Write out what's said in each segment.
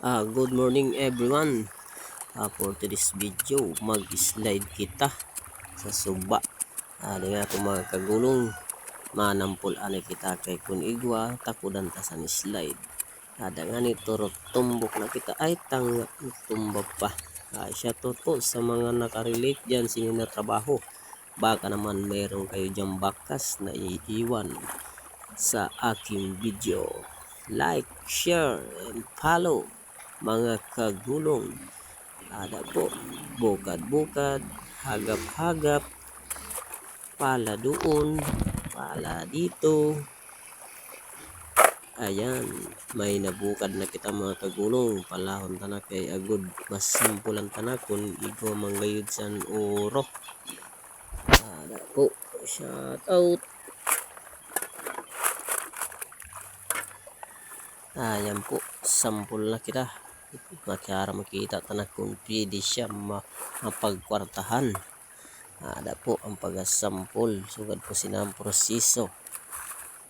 Ah, good morning everyone. Ah, for today's video, mag-slide kita sa suba. Ah, nga itong mga kagulong. Manampol ani kita kay kun igwa takudan ta sa slide. Ada nga ni turot tumbok na kita ay tanga tumbok pa. Ah, siya to po sa mga nakarelate dyan sa inyo na trabaho. Baka naman mayroon kayo dyan bakas na iiwan sa aking video. Like, share, and follow mga kagulong. Ada po, bukad-bukad, hagap-hagap, pala doon, pala dito. Ayan, may nabukad na kita mga kagulong. Palahon tanak kay agud mas simpulan tanak kung igo manggayod san uro. Ada po, shout out. Ayan po, sampul na kita. Makiara makita tanak kung pwede siya ma mapagkwartahan. Ada po ang pagasampol. Sugad po sinang proseso.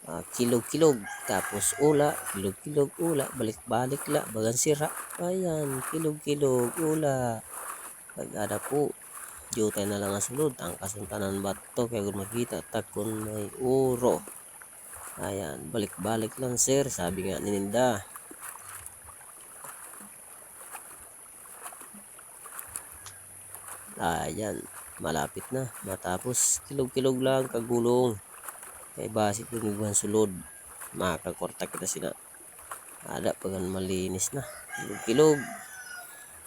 Ah, kilog-kilog. Tapos ula. Kilog-kilog ula. Balik-balik la. Bagan sira. Ayan. Kilog-kilog ula. Pag ada po. Jutay na lang ang sulod. Ang kasuntanan bato. Kaya kung makita. Takon may uro. Ayan. Balik-balik lang sir. Sabi nga ni Ayan. Malapit na. Matapos kilog-kilog lang kagulong. Kay basi po niguan sulod. Makakakwarta kita sila. Ada pagan malinis na. Kilog-kilog.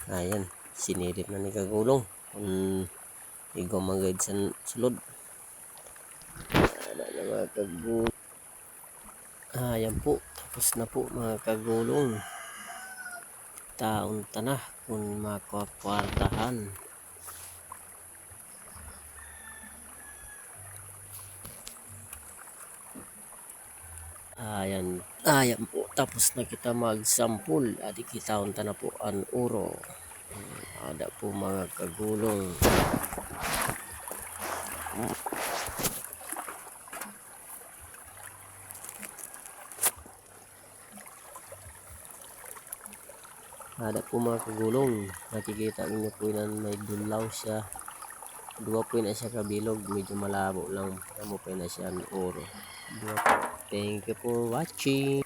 Ayan. Sinilip na ni kagulong. Kung ikaw mag-guide sa sulod. Ada na mga kagulong. Ayan po. Tapos na po mga kagulong. Taon tanah kung makakwartahan. Ayan, ayan po. Tapos na kita magsampul. Adi kita unta na po ang uro. Ada po mga kagulong. Ada po mga kagulong. Nakikita niyo po yan may dulaw siya. Dua po na siya kabilog. Medyo malabo lang. Amo po na siya ang oro. Thank you for watching.